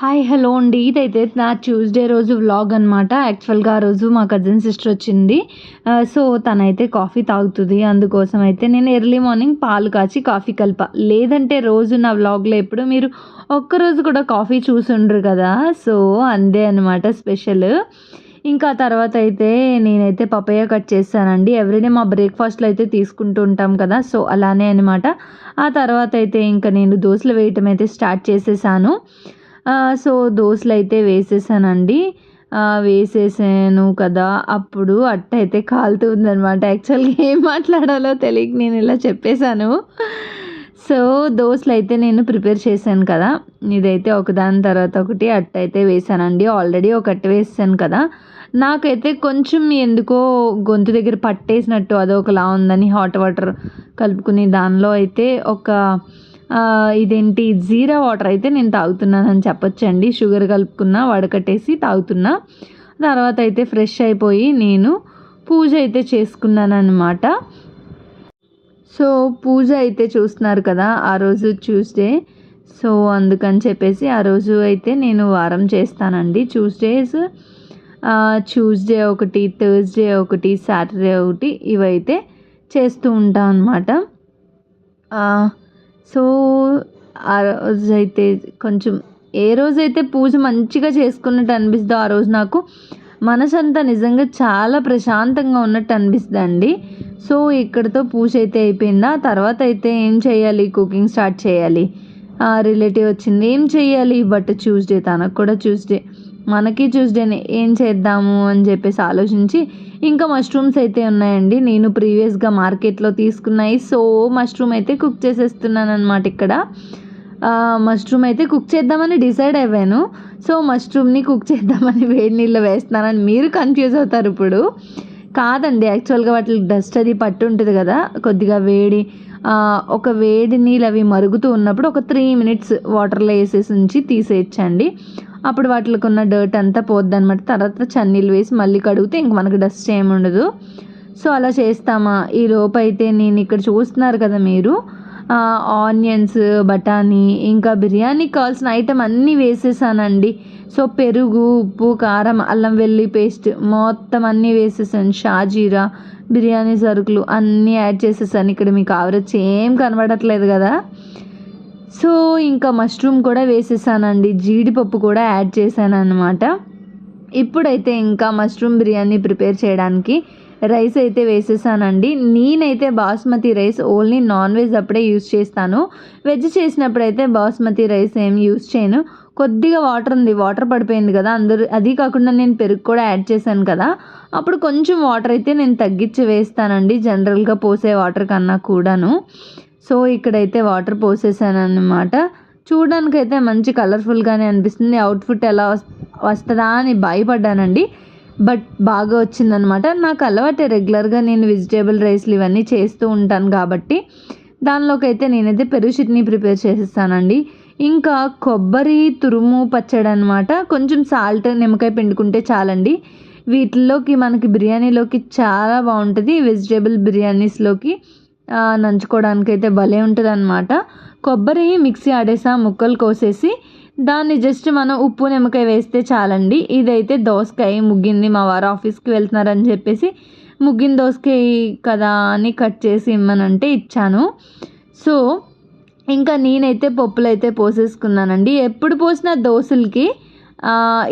Hi hello అండి. ఇదైతే నా ట్యూస్డే రోజు వ్లాగ్ అనమాట యాక్చువల్గా ఆ రోజు మా కజిన్ సిస్టర్ వచ్చింది. సో తనైతే కాఫీ తాగుతుంది. అందుకోసం అయితే నేను ఎర్లీ మార్నింగ్ పాలు కాచి కాఫీ కలప. లేదంటే రోజు నా వ్లాగ్లో ఎప్పుడు మీరు ఒక్కరోజు కూడా కాఫీ చూసుండ్రు కదా. సో అందే అనమాట స్పెషల్. ఇంకా తర్వాత అయితే నేనైతే పపయ్య కట్ చేస్తానండి. ఎవ్రీడే మా బ్రేక్ఫాస్ట్లో అయితే తీసుకుంటూ ఉంటాం కదా. సో అలానే అనమాట ఆ తర్వాత అయితే ఇంకా నేను దోశలు వేయటం అయితే స్టార్ట్ చేసేసాను. సో దోశలు అయితే వేసేసానండి వేసేసాను కదా. అప్పుడు అట్ట అయితే కాలుతుంది యాక్చువల్గా ఏం మాట్లాడాలో తెలియక నేను ఇలా చెప్పేశాను. సో దోశలు అయితే నేను ప్రిపేర్ చేశాను కదా. ఇదైతే ఒకదాని తర్వాత ఒకటి అట్ట అయితే వేసానండి ఆల్రెడీ ఒకటి వేసాను కదా. నాకైతే కొంచెం ఎందుకో గొంతు దగ్గర పట్టేసినట్టు అదొకలా ఉందని హాట్ వాటర్ కలుపుకుని దానిలో అయితే ఒక ఇదేంటి జీరా వాటర్ అయితే నేను తాగుతున్నానని చెప్పొచ్చండి. షుగర్ కలుపుకున్న వడకట్టేసి తాగుతున్నా. తర్వాత అయితే ఫ్రెష్ అయిపోయి నేను పూజ అయితే చేసుకున్నానమాట సో పూజ అయితే చూస్తున్నారు కదా ఆ రోజు ట్యూస్డే సో అందుకని చెప్పేసి ఆ రోజు అయితే నేను వారం చేస్తానండి. ట్యూస్డేస్ ట్యూస్డే ఒకటి థర్స్డే ఒకటి సాటర్డే ఒకటి ఇవైతే చేస్తూ ఉంటాం అన్నమాట సో ఆ రోజు అయితే కొంచెం ఏ రోజైతే పూజ మంచిగా చేసుకున్నట్టు అనిపిస్తుందో ఆ రోజు నాకు మనసంతా నిజంగా చాలా ప్రశాంతంగా ఉన్నట్టు అనిపిస్తుంది అండి సో ఇక్కడతో పూజ అయితే అయిపోయిందా? తర్వాత అయితే ఏం చేయాలి? కుకింగ్ స్టార్ట్ చేయాలి. రిలేటివ్ వచ్చింది ఏం చేయాలి? బట్ ట్యూస్డే తనకు కూడా ట్యూస్డే. మనకి ట్యూస్డేనే ఏం చేద్దాము? అని చెప్పేసి ఆలోచించి ఇంకా మష్రూమ్స్ అయితే ఉన్నాయండి. నేను ప్రీవియస్గా మార్కెట్లో తీసుకున్నాయి. సో మష్రూమ్ అయితే కుక్ చేసేస్తున్నాను అనమాట ఇక్కడ మష్రూమ్ అయితే కుక్ చేద్దామని డిసైడ్ అయ్యాను. సో మష్రూమ్ని కుక్ చేద్దామని వేడి నీళ్ళు వేస్తున్నానని మీరు కన్ఫ్యూజ్ అవుతారు ఇప్పుడు. కాదండి యాక్చువల్గా వాటికి డస్ట్ అది పట్టు ఉంటుంది కదా. కొద్దిగా వేడి ఒక వేడి నీళ్ళు అవి మరుగుతూ ఉన్నప్పుడు ఒక త్రీ మినిట్స్ వాటర్లో వేసేసి ఉంచి తీసేయచ్చండి. అప్పుడు వాటికి ఉన్న డర్ట్ అంతా పోద్ది అనమాట తర్వాత చన్నీళ్ళు వేసి మళ్ళీ కడిగితే ఇంక మనకు డస్ట్ ఏమి ఉండదు. సో అలా చేస్తామా? ఈ లోపైతే అయితే నేను ఇక్కడ చూస్తున్నారు కదా మీరు. ఆనియన్స్ బఠానీ ఇంకా బిర్యానీకి కావాల్సిన ఐటమ్ అన్నీ వేసేసానండి. సో పెరుగు ఉప్పు కారం అల్లం వెల్లి పేస్ట్ మొత్తం అన్నీ వేసేసాను. షాజీరా బిర్యానీ సరుకులు అన్నీ యాడ్ చేసేసాను. ఇక్కడ మీకు ఆవరొచ్చి ఏం కనబడట్లేదు కదా. సో ఇంకా మష్రూమ్ కూడా వేసేసానండి. జీడిపప్పు కూడా యాడ్ చేశాను అనమాట ఇప్పుడైతే ఇంకా మష్రూమ్ బిర్యానీ ప్రిపేర్ చేయడానికి రైస్ అయితే వేసేసానండి. నేనైతే basmati rice only non veg అప్పుడే యూస్ చేస్తాను. వెజ్ చేసినప్పుడైతే బాస్మతి రైస్ ఏం యూస్ చేయను. కొద్దిగా వాటర్ ఉంది. వాటర్ పడిపోయింది కదా. అందరూ అది కాకుండా నేను పెరుగు కూడా యాడ్ చేశాను కదా. అప్పుడు కొంచెం వాటర్ అయితే నేను తగ్గించి వేస్తానండి. జనరల్గా పోసే వాటర్ కన్నా కూడాను. సో ఇక్కడైతే వాటర్ పోసేసాను అనమాట చూడడానికైతే మంచి కలర్ఫుల్గానే అనిపిస్తుంది. అవుట్ఫిట్ ఎలా వస్తుందా అని భయపడ్డానండి. బట్ బాగా వచ్చిందనమాట నాకు అలవాటే రెగ్యులర్గా నేను వెజిటేబుల్ రైస్లు ఇవన్నీ చేస్తూ ఉంటాను కాబట్టి దానిలోకి అయితే నేనైతే పెరుగు చట్నీ ప్రిపేర్ చేసేస్తానండి. ఇంకా కొబ్బరి తురుము పచ్చడి అనమాట కొంచెం సాల్ట్ నిమ్మకాయ పిండుకుంటే చాలండి. వీటిల్లోకి మనకి బిర్యానీలోకి చాలా బాగుంటుంది వెజిటేబుల్ బిర్యానీస్లోకి నంచుకోవడానికి అయితే భలే ఉంటుంది అనమాట కొబ్బరి మిక్సీ ఆడేసా ముక్కలు కోసేసి దాన్ని జస్ట్ మనం ఉప్పు నిమ్మకాయ వేస్తే చాలండి. ఇదైతే దోసకాయ ముగ్గింది మా వారు ఆఫీస్కి వెళ్తున్నారని చెప్పేసి ముగ్గిన దోసకాయ కదా అని కట్ చేసి ఇమ్మనంటే ఇచ్చాను. సో ఇంకా నేనైతే పప్పులు అయితే పోసేసుకున్నానండి. ఎప్పుడు పోసిన దోశలకి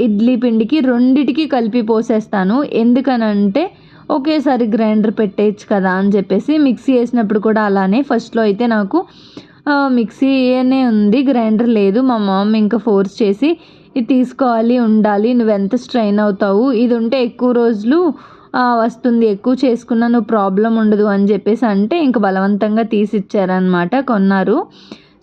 ఇడ్లీ పిండికి రెండిటికి కలిపి పోసేస్తాను. ఎందుకనంటే ఒకేసారి గ్రైండర్ పెట్టేయచ్చు కదా అని చెప్పేసి మిక్సీ వేసినప్పుడు కూడా అలానే. ఫస్ట్లో అయితే నాకు మిక్సీనే ఉంది గ్రైండర్ లేదు. మా మామ్ ఇంకా ఫోర్స్ చేసి ఇది తీసుకోవాలి ఉండాలి నువ్వు ఎంత స్ట్రైన్ అవుతావు? ఇది ఉంటే ఎక్కువ రోజులు వస్తుంది ఎక్కువ చేసుకున్నా నువ్వు ప్రాబ్లం ఉండదు అని చెప్పేసి అంటే ఇంక బలవంతంగా తీసి ఇచ్చారనమాట కొన్నారు.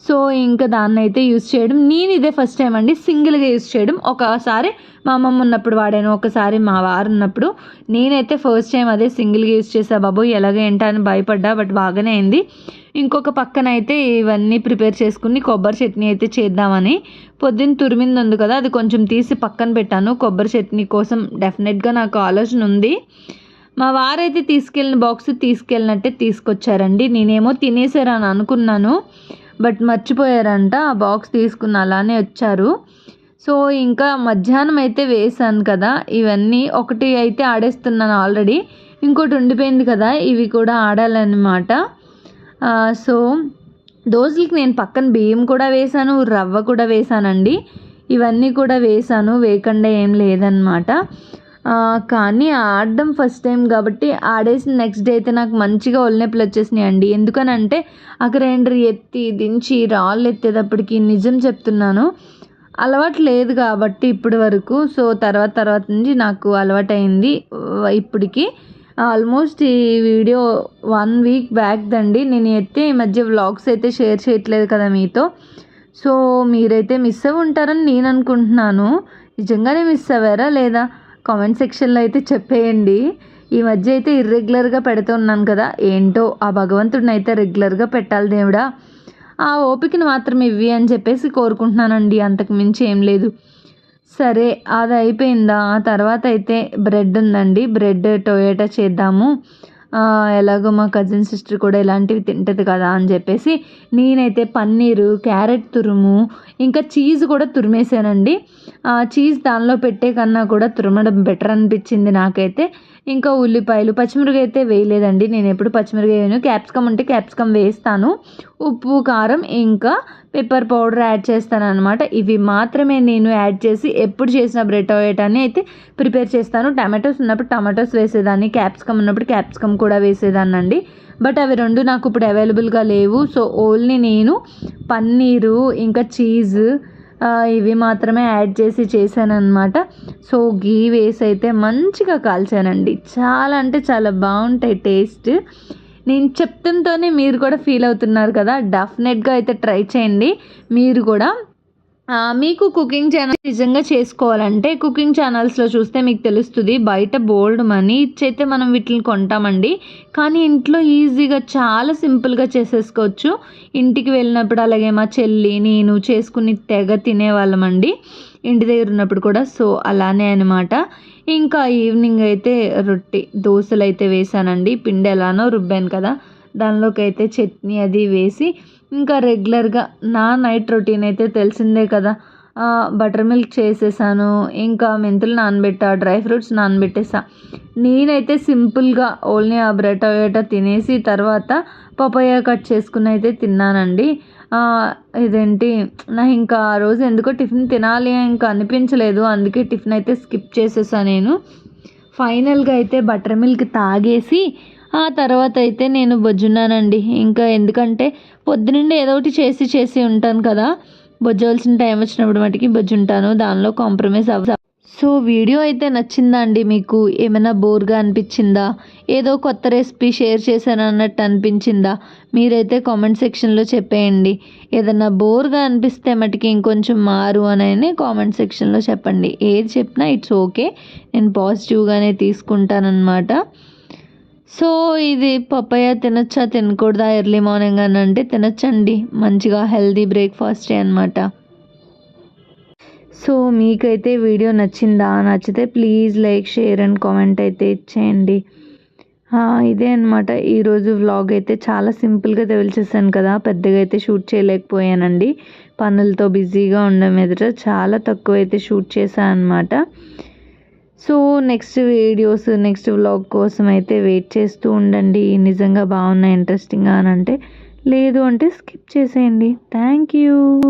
సో ఇంకా దాన్ని అయితే యూస్ చేయడం. నేను ఇదే ఫస్ట్ టైం అండి. సింగిల్గా యూస్ చేయడం. ఒకసారి మా అమ్మమ్మ ఉన్నప్పుడు వాడాను. ఒకసారి మా వారు ఉన్నప్పుడు. నేనైతే ఫస్ట్ టైం అదే సింగిల్గా యూస్ చేసా బాబు. ఎలాగ ఏంటా అని భయపడ్డా బట్ బాగానే అయింది. ఇంకొక పక్కన అయితే ఇవన్నీ ప్రిపేర్ చేసుకుని కొబ్బరి చట్నీ అయితే చేద్దామని. పొద్దున్న తురిమింది ఉంది కదా అది కొంచెం తీసి పక్కన పెట్టాను. కొబ్బరి చట్నీ కోసం డెఫినెట్గా నాకు ఆలోచన ఉంది. మా వారైతే తీసుకెళ్ళిన బాక్స్ తీసుకెళ్ళినట్టే తీసుకొచ్చారండి. నేనేమో తినేసారని అనుకున్నాను. బట్ మర్చిపోయారంట ఆ బాక్స్ తీసుకుని అలానే వచ్చారు. సో ఇంకా మధ్యాహ్నం అయితే వేసాను కదా ఇవన్నీ ఒకటి అయితే ఆడేస్తున్నాను ఆల్రెడీ ఇంకోటి ఉండిపోయింది కదా ఇవి కూడా ఆడాలన్నమాట. సో దోశలకి నేను పక్కన బియ్యం కూడా వేసాను రవ్వ కూడా వేసానండి ఇవన్నీ కూడా వేసాను వేయకుండా ఏం లేదనమాట కానీ ఆడడం ఫస్ట్ టైం కాబట్టి ఆడేసిన నెక్స్ట్ డే అయితే నాకు మంచిగా ఒళ్ళనొప్పులు వచ్చేసినాయి అండి ఎందుకనంటే ఆ గ్రైండర్ ఎత్తి దించి రాళ్ళు ఎత్తేటప్పటికి నిజం చెప్తున్నాను. అలవాటు లేదు కాబట్టి ఇప్పటి వరకు. సో తర్వాత తర్వాత నుంచి నాకు అలవాటైంది. ఇప్పటికి ఆల్మోస్ట్ ఈ వీడియో వన్ వీక్ బ్యాక్ దండి. నేను అయితే ఈ మధ్య వ్లాగ్స్ అయితే షేర్ చేయట్లేదు కదా మీతో. సో మీరైతే మిస్ అవి ఉంటారని నేను అనుకుంటున్నాను. నిజంగానే మిస్ అవ్వారా లేదా? కామెంట్ సెక్షన్లో అయితే చెప్పేయండి. ఈ మధ్య అయితే ఇర్రెగ్యులర్గా పెడుతున్నాను కదా ఏంటో ఆ భగవంతుడిని అయితే రెగ్యులర్గా పెట్టాలి దేవుడా. ఆ ఓపికని మాత్రం ఇవ్వి అని చెప్పేసి కోరుకుంటున్నానండి అంతకు మించి ఏం లేదు. సరే అది అయిపోయిందా? ఆ తర్వాత అయితే బ్రెడ్ ఉందండి బ్రెడ్ టొయోటా చేద్దాము. ఎలాగో మా కజిన్ సిస్టర్ కూడా ఇలాంటివి తింటుంది కదా అని చెప్పేసి నేనైతే పన్నీరు క్యారెట్ తురుము ఇంకా చీజ్ కూడా తురిమేసానండి చీజ్ దానిలో పెట్టే కన్నా కూడా తురమడం బెటర్ అనిపించింది నాకైతే. ఇంకా ఉల్లిపాయలు. పచ్చిమిరపకాయ అయితే వేయలేదండి. నేను ఎప్పుడు పచ్చిమిరపకాయ వేయను. క్యాప్సికమ్ ఉంటే క్యాప్సికమ్ వేస్తాను. ఉప్పు కారం ఇంకా పెప్పర్ పౌడర్ యాడ్ చేస్తాను అనమాట ఇవి మాత్రమే నేను యాడ్ చేసి ఎప్పుడు చేసిన బ్రెడ్ టొయేటాని అయితే ప్రిపేర్ చేస్తాను. టమాటోస్ ఉన్నప్పుడు టమాటోస్ వేసేదాన్ని. క్యాప్సికమ్ ఉన్నప్పుడు క్యాప్సికమ్ కూడా వేసేదాన్ని అండి బట్ అవి రెండు నాకు ఇప్పుడు అవైలబుల్గా లేవు. సో ఓన్లీ నేను పన్నీరు ఇంకా చీజ్ ఇవి మాత్రమే యాడ్ చేసి చేశాను సో గీ వేసి అయితే మంచిగా కాల్చానండి. చాలా అంటే చాలా బాగుంటాయి టేస్ట్. నేను చెప్తుంటేనే మీరు కూడా ఫీల్ అవుతున్నారు కదా. డెఫినెట్గా అయితే ట్రై చేయండి. మీరు కూడా మీకు కుకింగ్ ఛానల్ నిజంగా చేసుకోవాలంటే కుకింగ్ ఛానల్స్లో చూస్తే మీకు తెలుస్తుంది బయట బోల్డ్ మనీ ఇచ్చైతే మనం వీటిని కొంటామండి. కానీ ఇంట్లో ఈజీగా చాలా సింపుల్గా చేసేసుకోవచ్చు. ఇంటికి వెళ్ళినప్పుడు అలాగే మా చెల్లి నేను చేసుకుని తెగ తినేవాళ్ళమండి. ఇంటి దగ్గర ఉన్నప్పుడు కూడా సో అలానే అనమాట ఇంకా ఈవినింగ్ అయితే రొట్టి దోశలు అయితే వేసానండి. పిండి ఎలానో రుబ్బాను కదా. దానిలోకి అయితే చట్నీ అది వేసి ఇంకా రెగ్యులర్గా నా నైట్ రొటీన్ అయితే తెలిసిందే కదా. బటర్ మిల్క్ చేసేసాను ఇంకా మెంతులు నానబెట్టా డ్రై ఫ్రూట్స్ నానబెట్టేసా. నేనైతే సింపుల్గా ఓన్లీ ఆ బ్రెడ్ అయ్యేట తినేసి తర్వాత పపాయ కట్ చేసుకుని అయితే తిన్నానండి. ఇదేంటి నా ఇంకా ఆ రోజు ఎందుకో టిఫిన్ తినాలి ఇంకా అనిపించలేదు అందుకే టిఫిన్ అయితే స్కిప్ చేసేసాను నేను. ఫైనల్గా అయితే బటర్ మిల్క్ తాగేసి ఆ తర్వాత అయితే నేను బొజ్జున్నానండి. ఇంకా ఎందుకంటే పొద్దునుండి ఏదో ఒకటి చేసి చేసి ఉంటాను కదా. బొజ్జవలసిన టైం వచ్చినప్పుడు మటుకి బొజ్జుంటాను. దానిలో కాంప్రమైజ్ అవ్వ సో వీడియో అయితే నచ్చిందా అండి మీకు? ఏమైనా బోర్గా అనిపించిందా? ఏదో కొత్త రెసిపీ షేర్ చేశాను అన్నట్టు అనిపించిందా? మీరైతే కామెంట్ సెక్షన్లో చెప్పేయండి. ఏదన్నా బోర్గా అనిపిస్తే మటుకి ఇంకొంచెం మారు అని కామెంట్ సెక్షన్లో చెప్పండి. ఏది చెప్పినా ఇట్స్ ఓకే. నేను పాజిటివ్గానే తీసుకుంటానన్నమాట. సో ఇది పప్పయ్య తినొచ్చా? తినకూడదా? ఎర్లీ మార్నింగ్ అని అంటే తినచ్చండి. మంచిగా హెల్దీ బ్రేక్ఫాస్టే అనమాట సో మీకైతే వీడియో నచ్చిందా? నచ్చితే please like share and comment అయితే ఇచ్చేయండి. ఇదే అనమాట ఈరోజు వ్లాగ్ అయితే చాలా సింపుల్గా తెలిసేసాను కదా. పెద్దగా అయితే షూట్ చేయలేకపోయానండి. పనులతో బిజీగా ఉండడం ఎదుట చాలా తక్కువ అయితే షూట్ చేశాను అనమాట so next videos next vlog కోసం అయితే వెయిట్ చేస్తూ ఉండండి. నిజంగా బాగున్నాయి ఇంట్రెస్టింగ్గా అని అంటే లేదు అంటే స్కిప్ చేసేయండి. Thank you